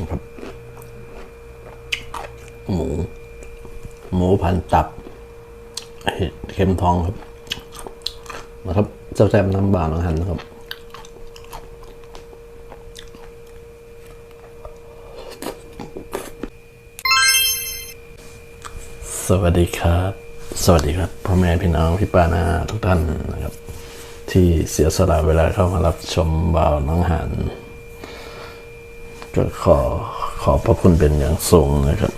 นะครับหมู หมูพันตับเห็ดเข็มทองครับ นะครับเจ้าแซ่บน้ำบางอาหารนะครับสวัสดีครับ สวัสดีครับพ่อแม่พี่น้องพี่ป้านาทุกท่านนะครับ ที่เสียสละเวลาเข้ามารับชมบ่าวน้องหัน ก็ขอขอบพระคุณเป็นอย่างสูงนะครับ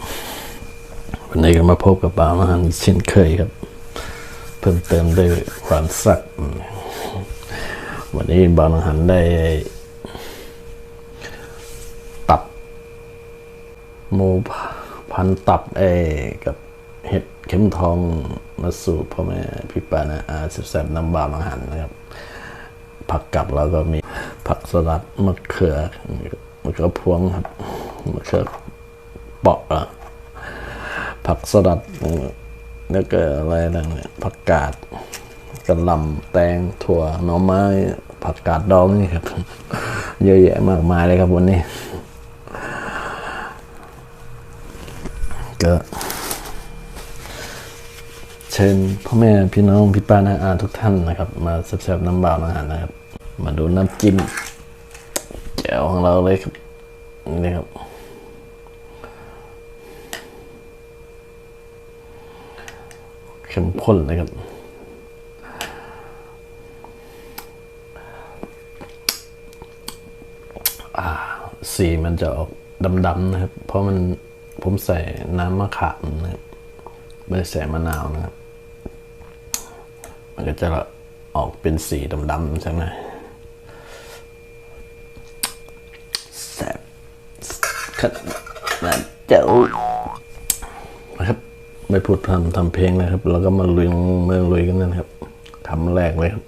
วันนี้ก็มาพบกับบาวน้องหันอีกเช่นเคยครับ เพิ่มเติมด้วยความสัก วันนี้บาวน้องหันได้ตับหมูพันตับเอกับเห็ดเข็มทองมาสู่พ่อแม่พี่ป้านะอาสิบแสบน้ำบาวอาหารนะครับ ผักกับแล้วก็มีผักสลัดมะเขือ มะเขือพวงครับมะเขือเปาะอะผักสลัดแล้วก็อะไรนั่นเนี่ยผักกาดกระลำแตงถั่วหน่อไม้ ผักกาดดองนี่ครับ เยอะแยะมากมายเลยครับวันนี้ก็เชิญพ่อแม่พี่น้องพี่ป้านาอาทุกท่านนะครับ มาแซ่บๆน้ำบ่าวอาหารนะครับ มาดูน้ำจิ้ม วของเราเลยครับนี่ครับ เข้มข้นเลยครับอ่าสีมันจะออกดำๆนะครับ เพราะมันผมใส่น้ำมะขามนะครับไม่ได้ใส่มะนาวนะครับ มันก็จะออกเป็นสีดำๆใช่ไหมแซ่บ ขนาเจ้านะครับ ไม่พูดทำทำเพลงนะครับ แล้วก็มาลุยมืองลุยกันนะครับคำแรกเลยครับ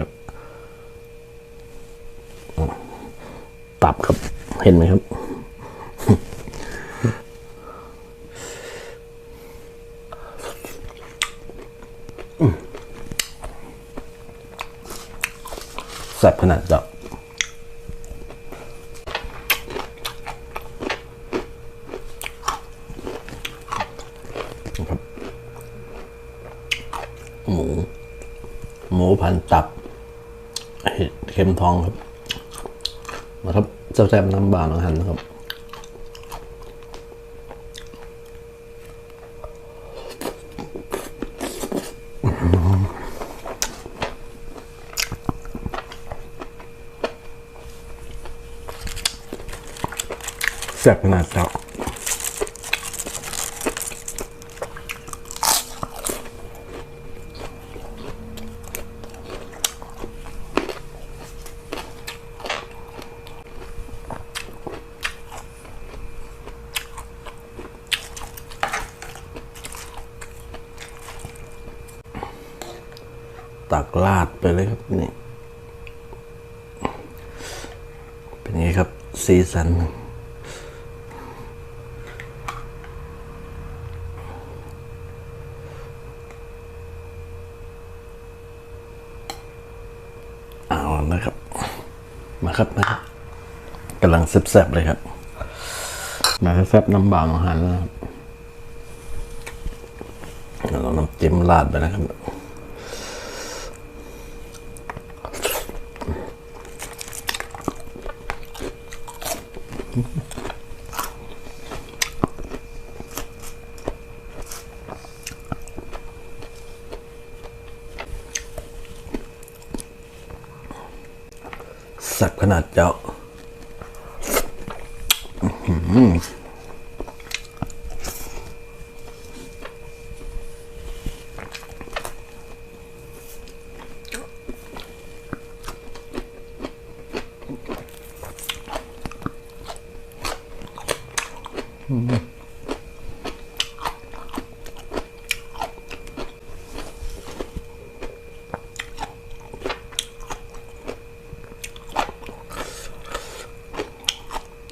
ครับตับครับเห็นไหมครับแซ่บขนาดจับนะครับ หมู หมู พันตับเห็ดเข็มทองครับนะครับแซ่บๆน้ำบางอาหารนะครับแซ่บขนาดเจ้า ตักลาดไปเลยครับนี่ เป็นไงครับ สีสัน เอานะครับ มาครับนะครับกำลังแซ่บๆเลยครับ มาแซ่บๆน้ำบางอาหารนะครับเราน้ำจิ้มราดไปนะครับ สับ ขนาดเจ้า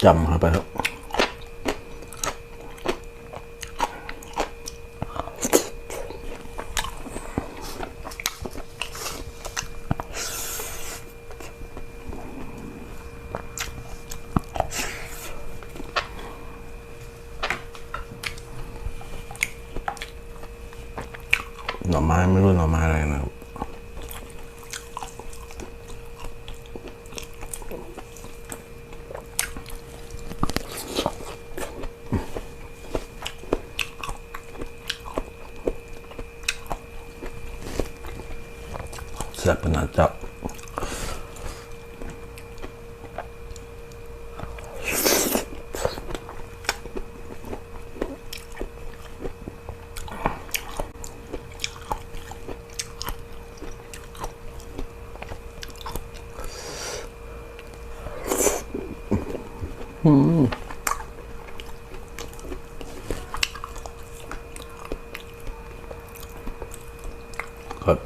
จำเข้าไปแล้วหน่อไม้ไม่รู้หน่อไม้อะไรนะครับ แซ่บขนาดจับ ครับ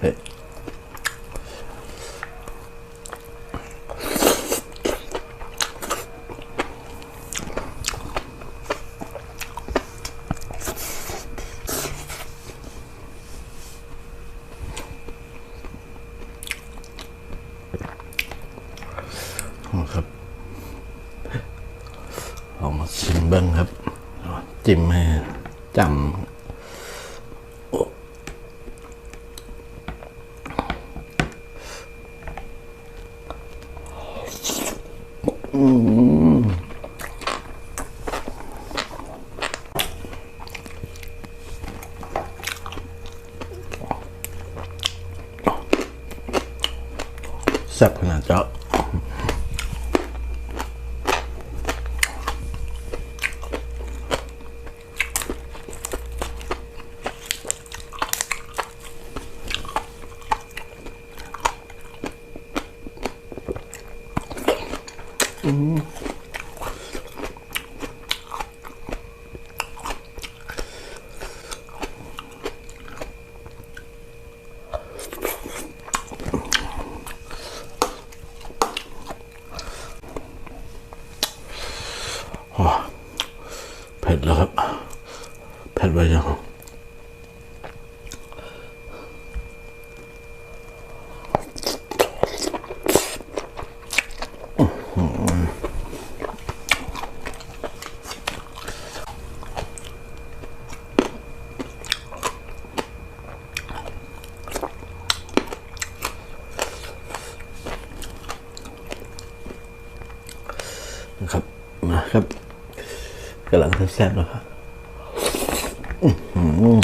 เฮ้ยเอาครับลองมาชิมเบิ้งครับ จิ้มให้จำแซ่บขนาดเจ้าะเผ็ดแล้วครับ เผ็ดไปยัง นะครับมาครับกำลังแซ่บๆนะครับ อื้อ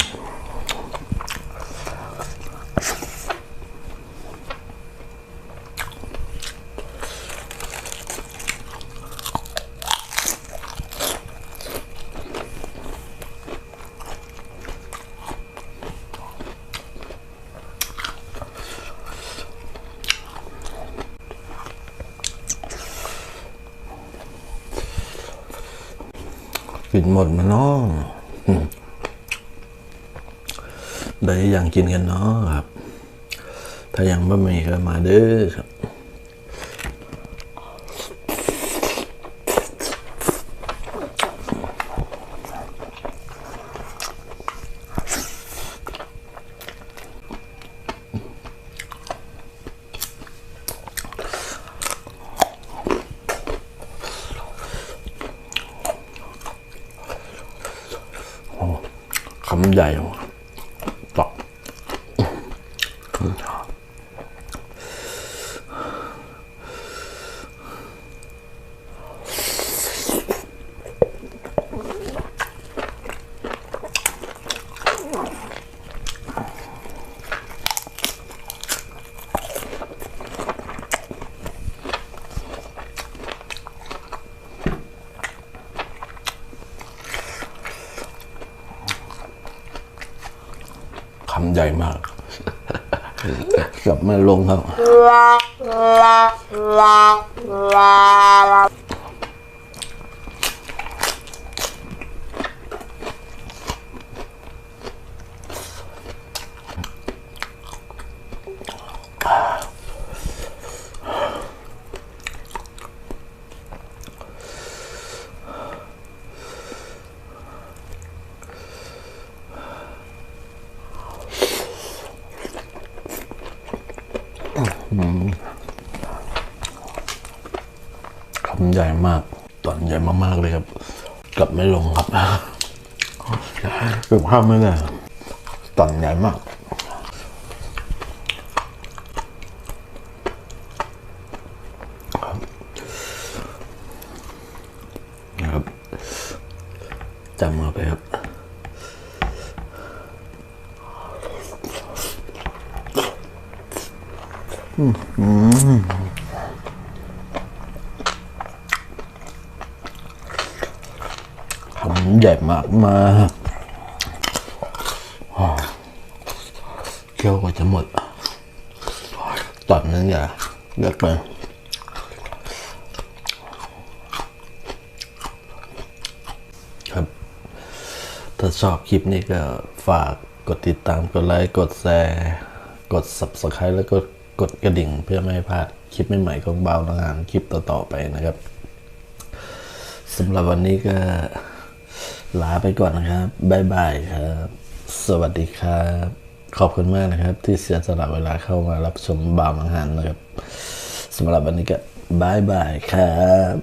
กินหมดมาเนาะอืมได้ยังกินกันเนาะครับ ถ้ายังไม่มีก็มาเด้อครับ คำใหญ่ ใหญ่มากกลับมาลงครับ คำใหญ่มาก ตอนใหญ่มากๆเลยครับ กลับไม่ลงครับเก็บข้าวไม่ได้ตอนใหญ่มากนะครับจำมาไปครับ คำ ใหญ่มากมากเคี้ยวกว่าจะหมดตอนนั้นอย่าเลือกไปครับ ถ้าชอบคลิปนี้ก็ฝากกดติดตาม กดไลค์ กดแชร์ กด subscribe แล้วก็ กดกระดิ่งเพื่อไม่ให้พลาดคลิปใหม่ๆของเบาลงานคลิปต่อๆไปนะครับสำหรับวันนี้ก็ลาไปก่อนนะครับบ๊ายบายครับ สวัสดีครับ ขอบคุณมากนะครับ ที่เสียสละเวลาเข้ามารับชมบาวมังหันนะครับสำหรับวันนี้ก็บ๊ายบายครับ